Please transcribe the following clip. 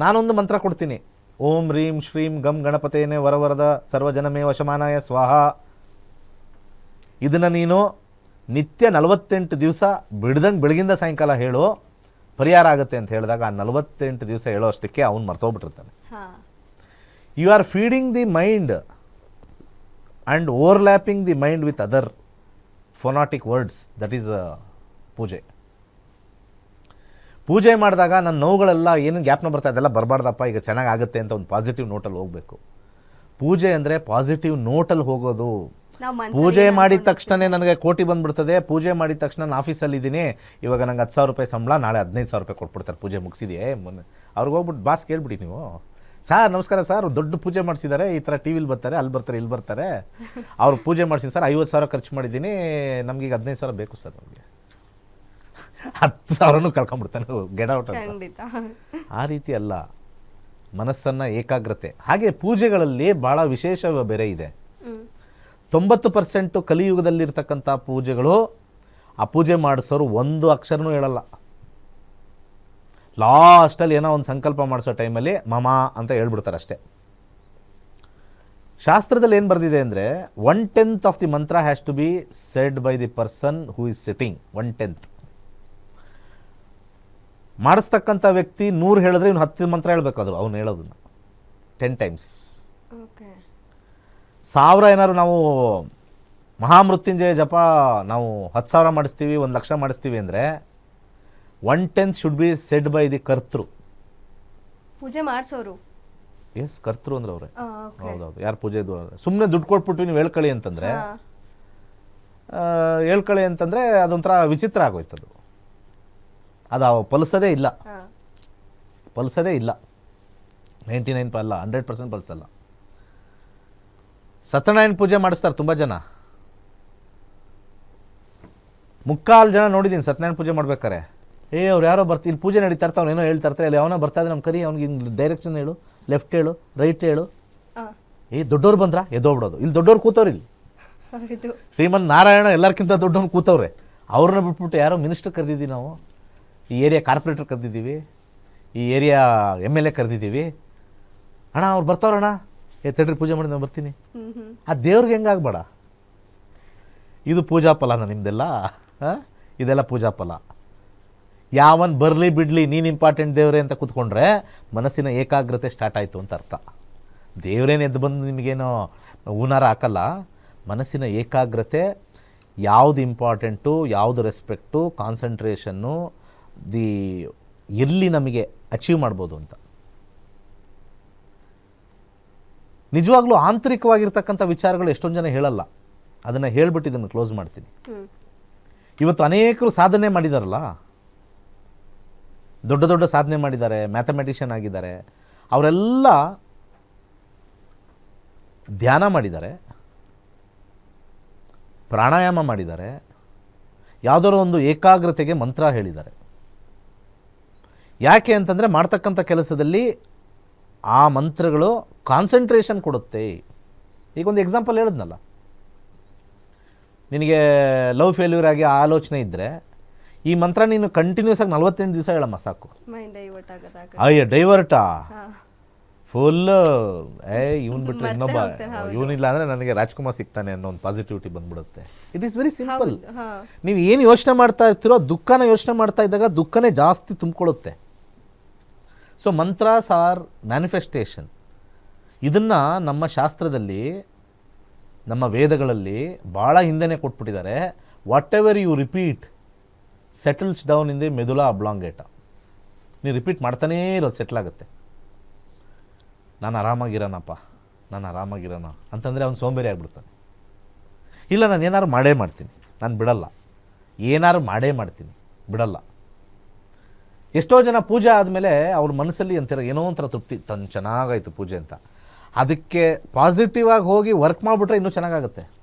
ನಾನೊಂದು ಮಂತ್ರ ಕೊಡ್ತೀನಿ. ಓಂ ರೀಂ ಶ್ರೀಂ ಗಂ ಗಣಪತೇನೆ ವರವರದ ಸರ್ವಜನಮೇ ವಶಮಾನಾಯ ಸ್ವಾಹ. ಇದನ್ನು ನೀನು ನಿತ್ಯ ನಲವತ್ತೆಂಟು ದಿವಸ ಬಿಡ್ದಂಗೆ ಬೆಳಗಿಂದ ಸಾಯಂಕಾಲ ಹೇಳು. ಪರಿಹಾರ ಆಗುತ್ತೆ ಅಂತ ಹೇಳಿದಾಗ ಆ ನಲವತ್ತೆಂಟು ದಿವಸ ಹೇಳೋ ಅಷ್ಟಕ್ಕೆ ಅವನು ಮರ್ತೋಗ್ಬಿಟ್ಟಿರ್ತಾನೆ. You are feeding the mind and overlapping the mind with other phonetic words that is puja. ಪೂಜೆ ಮಾಡಿದಾಗ ನನ್ನ ನೋವುಗಳೆಲ್ಲ ಏನು ಜ್ಞಾಪನ ಬರ್ತಾ ಇದೆಲ್ಲ ಬರಬಾರ್ದಪ್ಪ ಈಗ ಚೆನ್ನಾಗಿ ಆಗುತ್ತೆ ಅಂತ ಒಂದು ಪಾಸಿಟಿವ್ ನೋಟಲ್ಲಿ ಹೋಗಬೇಕು. ಪೂಜೆ ಅಂದರೆ ಪಾಸಿಟಿವ್ ನೋಟಲ್ಲಿ ಹೋಗೋದು. ಪೂಜೆ ಮಾಡಿದ ತಕ್ಷಣನೇ ತಕ್ಷಣ ನನಗೆ ಕೋಟಿ ಬಂದ್ಬಿಡ್ತದೆ ಪೂಜೆ ಮಾಡಿದ ತಕ್ಷಣ ನಾನು ಆಫೀಸಲ್ಲಿ ಇದ್ದೀನಿ ಇವಾಗ ನಂಗೆ ಹತ್ತು ಸಾವಿರ ರೂಪಾಯಿ ಸಂಬಳ ನಾಳೆ ಹದಿನೈದು ಸಾವಿರ ರೂಪಾಯಿ ಕೊಟ್ಬಿಡ್ತಾರೆ ಪೂಜೆ ಮುಗಿಸಿದೆಯೇ ಮೊನ್ನೆ. ಅವ್ರಿಗೆ ಹೋಗ್ಬಿಟ್ಟು ಬಾಸ್ ಕೇಳ್ಬಿಡಿ ನೀವು. ಸರ್ ನಮಸ್ಕಾರ ಸರ್ ದೊಡ್ಡ ಪೂಜೆ ಮಾಡಿಸಿದ್ದಾರೆ ಈ ಥರ ಟಿ ವಿಲಿ ಬರ್ತಾರೆ ಅಲ್ಲಿ ಬರ್ತಾರೆ ಇಲ್ಲಿ ಬರ್ತಾರೆ. ಅವ್ರು ಪೂಜೆ ಮಾಡಿಸಿದ ಸರ್ ಐವತ್ತು ಸಾವಿರ ಖರ್ಚು ಮಾಡಿದ್ದೀನಿ ನಮಗೆ ಈಗ ಹದಿನೈದು ಸಾವಿರ ಬೇಕು ಸರ್ ನಮಗೆ ಹತ್ತು ಸಾವಿರನೂ ಕಳ್ಕೊಂಬಿಡ್ತಾನೆ ಗೆಟ್ ಔಟ್ ಅಂತ. ಖಂಡಿತ. ಆ ರೀತಿ ಅಲ್ಲ. ಮನಸ್ಸನ್ನು ಏಕಾಗ್ರತೆ. ಹಾಗೆ ಪೂಜೆಗಳಲ್ಲಿ ಭಾಳ ವಿಶೇಷ ಬೇರೆ ಇದೆ. ತೊಂಬತ್ತು ಪರ್ಸೆಂಟು ಕಲಿಯುಗದಲ್ಲಿರ್ತಕ್ಕಂಥ ಪೂಜೆಗಳು ಆ ಪೂಜೆ ಮಾಡಿಸೋರು ಒಂದು ಅಕ್ಷರನೂ ಹೇಳಲ್ಲ. ಲಾಸ್ಟಲ್ಲಿ ಏನೋ ಒಂದು ಸಂಕಲ್ಪ ಮಾಡಿಸೋ ಟೈಮಲ್ಲಿ ಮಮ ಅಂತ ಹೇಳ್ಬಿಡ್ತಾರೆ ಅಷ್ಟೇ. ಶಾಸ್ತ್ರದಲ್ಲಿ ಏನು ಬರೆದಿದೆ ಅಂದರೆ one tenth of the mantra has to be said by the person who is sitting one tenth ಮಾಡಿಸ್ತಕ್ಕಂಥ ವ್ಯಕ್ತಿ ನೂರು ಹೇಳಿದ್ರೆ ಇವ್ನು ಹತ್ತು ಮಂತ್ರ ಹೇಳ್ಬೇಕಾದ್ರು ಅವ್ನು ಹೇಳೋದನ್ನು. Ten times okay. ಸಾವಿರ ಏನಾದ್ರು ನಾವು ಮಹಾಮೃತ್ಯುಂಜಯ ಜಪ ನಾವು ಹತ್ತು ಸಾವಿರ ಮಾಡಿಸ್ತೀವಿ ಒಂದು ಲಕ್ಷ ಮಾಡಿಸ್ತೀವಿ ಅಂದರೆ one tenth should be said by the kartru. ಪೂಜೆ ಮಾಡಿಸೋರು. ಎಸ್ ಕರ್ತೃ ಅಂದ್ರೆ ಅವ್ರೆ. ಹೌದೌದು ಯಾರು ಪೂಜೆ ಸುಮ್ಮನೆ ದುಡ್ಡು ಕೊಟ್ಬಿಟ್ಟು ನೀವು ಹೇಳ್ಕೊಳ್ಳಿ ಅಂತಂದರೆ. ಹೇಳ್ಕೊಳ್ಳಿ ಅಂತಂದರೆ ಅದೊಂಥರ ವಿಚಿತ್ರ ಆಗೋಯ್ತದು. ಅದು ಪಲ್ಸದೇ ಇಲ್ಲ. ಪಲ್ಸದೇ ಇಲ್ಲ. ನೈಂಟಿ ನೈನ್ ಅಲ್ಲ ಹಂಡ್ರೆಡ್ ಪರ್ಸೆಂಟ್ ಪಲ್ಸಲ್ಲ. ಸತ್ಯನಾರಾಯಣ ಪೂಜೆ ಮಾಡಿಸ್ತಾರೆ ತುಂಬ ಜನ. ಮುಕ್ಕಾಲು ಜನ ನೋಡಿದ್ದೀನಿ ಸತ್ಯನಾರಾಯಣ ಪೂಜೆ ಮಾಡ್ಬೇಕಾರೆ. ಏ ಅವ್ರು ಯಾರೋ ಬರ್ತೀವಿ ಇಲ್ಲಿ ಪೂಜೆ ನಡೀತಾ ಇರ್ತಾವೆ ಏನೋ ಹೇಳ್ತಾ ಇರ್ತಾರೆ. ಅಲ್ಲಿ ಅವನೋ ಬರ್ತಾ ಇದ್ರೆ ನಮ್ಮ ಕರಿ ಅವ್ನಿಗೆ ಹಿಂಗೆ ಡೈರೆಕ್ಷನ್ ಹೇಳು ಲೆಫ್ಟ್ ಹೇಳು ರೈಟ್ ಹೇಳು. ಏ ದೊಡ್ಡವ್ರು ಬಂದ್ರ? ಎದ್ದೋಗ್ಬಿಡೋದು ಇಲ್ಲಿ ದೊಡ್ಡವ್ರು ಕೂತವ್ರು ಇಲ್ಲಿ. ಶ್ರೀಮನ್ ನಾರಾಯಣ ಎಲ್ಲರಿಗಿಂತ ದೊಡ್ಡವನು ಕೂತವ್ರೆ. ಅವ್ರನ್ನ ಬಿಟ್ಬಿಟ್ಟು ಯಾರೋ ಮಿನಿಸ್ಟರ್ ಕರೆದಿದ್ದೀವಿ ನಾವು. ಈ ಏರಿಯಾ ಕಾರ್ಪೊರೇಟರ್ ಕರೆದಿದ್ದೀವಿ, ಈ ಏರಿಯಾ ಎಂ ಎಲ್ ಎ ಕರೆದಿದ್ದೀವಿ. ಅಣ್ಣ, ಅವ್ರು ಬರ್ತಾವ್ರಣ್ಣ ಏ, ತಡ್ರಿ, ಪೂಜೆ ಮಾಡಿ ನಾನು ಬರ್ತೀನಿ. ಆ ದೇವ್ರಿಗೆ ಹೆಂಗಾಗಬೇಡ? ಇದು ಪೂಜಾ ಫಲನ ನಿಮ್ದೆಲ್ಲ. ಹಾಂ? ಇದೆಲ್ಲ ಪೂಜಾ ಫಲ. ಯಾವನ್ ಬರಲಿ ಬಿಡಲಿ, ನೀನು ಇಂಪಾರ್ಟೆಂಟ್ ದೇವ್ರೆ ಅಂತ ಕೂತ್ಕೊಂಡ್ರೆ ಮನಸ್ಸಿನ ಏಕಾಗ್ರತೆ ಸ್ಟಾರ್ಟ್ ಆಯಿತು ಅಂತ ಅರ್ಥ. ದೇವ್ರೇನು ಎದ್ದು ಬಂದು ನಿಮಗೇನೋ ಹೂನಾರ ಹಾಕಲ್ಲ. ಮನಸ್ಸಿನ ಏಕಾಗ್ರತೆ, ಯಾವುದು ಇಂಪಾರ್ಟೆಂಟು ಯಾವುದು ರೆಸ್ಪೆಕ್ಟು ಕಾನ್ಸಂಟ್ರೇಷನ್ನು ದಿ ಎಲ್ಲಿ ನಮಗೆ ಅಚೀವ್ ಮಾಡ್ಬೋದು ಅಂತ. ನಿಜವಾಗ್ಲೂ ಆಂತರಿಕವಾಗಿರ್ತಕ್ಕಂಥ ವಿಚಾರಗಳು ಎಷ್ಟೊಂದು ಜನ ಹೇಳಲ್ಲ. ಅದನ್ನು ಹೇಳ್ಬಿಟ್ಟು ಇದನ್ನು ಕ್ಲೋಸ್ ಮಾಡ್ತೀನಿ. ಇವತ್ತು ಅನೇಕರು ಸಾಧನೆ ಮಾಡಿದಾರಲ್ಲ? ದೊಡ್ಡ ದೊಡ್ಡ ಸಾಧನೆ ಮಾಡಿದ್ದಾರೆ ಮ್ಯಾಥಮೆಟಿಷಿಯನ್ ಆಗಿದ್ದಾರೆ. ಅವರೆಲ್ಲ ಧ್ಯಾನ ಮಾಡಿದ್ದಾರೆ. ಪ್ರಾಣಾಯಾಮ ಮಾಡಿದ್ದಾರೆ. ಯಾವುದೋ ಒಂದು ಏಕಾಗ್ರತೆಗೆ ಮಂತ್ರ ಹೇಳಿದ್ದಾರೆ. ಯಾಕೆ ಅಂತಂದರೆ ಮಾಡ್ತಕ್ಕಂಥ ಕೆಲಸದಲ್ಲಿ ಆ ಮಂತ್ರಗಳು ಕಾನ್ಸಂಟ್ರೇಷನ್ ಕೊಡುತ್ತೆ. ಈಗ ಒಂದು ಎಕ್ಸಾಂಪಲ್ ಹೇಳಿದ್ನಲ್ಲ. ನಿನಗೆ ಲವ್ ಫೇಲ್ಯೂರ್ ಆಗಿ ಆ ಆಲೋಚನೆ ಇದ್ದರೆ ಈ ಮಂತ್ರ ನೀನು ಕಂಟಿನ್ಯೂಸ್ ಆಗಿ ನಲ್ವತ್ತೆಂಟು ದಿವಸ ಹೇಳಮ್ಮ ಸಾಕು. ಅಯ್ಯ ಡೈವರ್ಟಾ ಫುಲ್ ಏ ಇವನ್ ಬಿಟ್ಟರೆ ಇನ್ನೊಬ್ಬ. ಇವನಿಲ್ಲ ಅಂದರೆ ನನಗೆ ರಾಜ್ಕುಮಾರ್ ಸಿಗ್ತಾನೆ ಅನ್ನೋ ಒಂದು ಪಾಸಿಟಿವಿಟಿ ಬಂದ್ಬಿಡುತ್ತೆ. ಇಟ್ ಈಸ್ ವೆರಿ ಸಿಂಪಲ್ ನೀವು ಏನು ಯೋಚನೆ ಮಾಡ್ತಾ ಇರ್ತೀರೋ ದುಃಖನ ಯೋಚನೆ ಮಾಡ್ತಾ ಇದ್ದಾಗ ದುಃಖನೇ ಜಾಸ್ತಿ ತುಂಬಿಕೊಳ್ಳುತ್ತೆ. ಸೊ ಮಂತ್ರಾಸ್ ಆರ್ ಮ್ಯಾನಿಫೆಸ್ಟೇಷನ್ ಇದನ್ನು ನಮ್ಮ ಶಾಸ್ತ್ರದಲ್ಲಿ, ನಮ್ಮ ವೇದಗಳಲ್ಲಿ ಭಾಳ ಹಿಂದೆನೇ ಕೊಟ್ಬಿಟ್ಟಿದ್ದಾರೆ. Whatever you repeat settles down in the medulla oblongata ನೀವು ರಿಪೀಟ್ ಮಾಡ್ತಾನೇ ಇರೋದು ಸೆಟ್ಲ್ ಆಗುತ್ತೆ. ನಾನು ಆರಾಮಾಗಿರೋಣಪ್ಪ ನಾನು ಆರಾಮಾಗಿರೋಣ ಅಂತಂದರೆ ಅವ್ನು ಸೋಂಬೇರಿ ಆಗಿಬಿಡ್ತಾನೆ. ಇಲ್ಲ, ನಾನು ಏನಾದ್ರು ಮಾಡೇ ಮಾಡ್ತೀನಿ. ನಾನು ಬಿಡಲ್ಲ. ಏನಾದ್ರು ಮಾಡೇ ಮಾಡ್ತೀನಿ. ಬಿಡಲ್ಲ. ಎಷ್ಟೋ ಜನ ಪೂಜೆ ಆದಮೇಲೆ ಅವ್ರ ಮನಸ್ಸಲ್ಲಿ ಅಂತೀರ ಏನೋ ಒಂಥರ ತೃಪ್ತಿ. ತನ್ನ ಚೆನ್ನಾಗಾಯಿತು ಪೂಜೆ ಅಂತ. ಅದಕ್ಕೆ ಪಾಸಿಟಿವ್ ಆಗಿ ಹೋಗಿ ವರ್ಕ್ ಮಾಡಿಬಿಟ್ರೆ ಇನ್ನೂ ಚೆನ್ನಾಗಾಗುತ್ತೆ.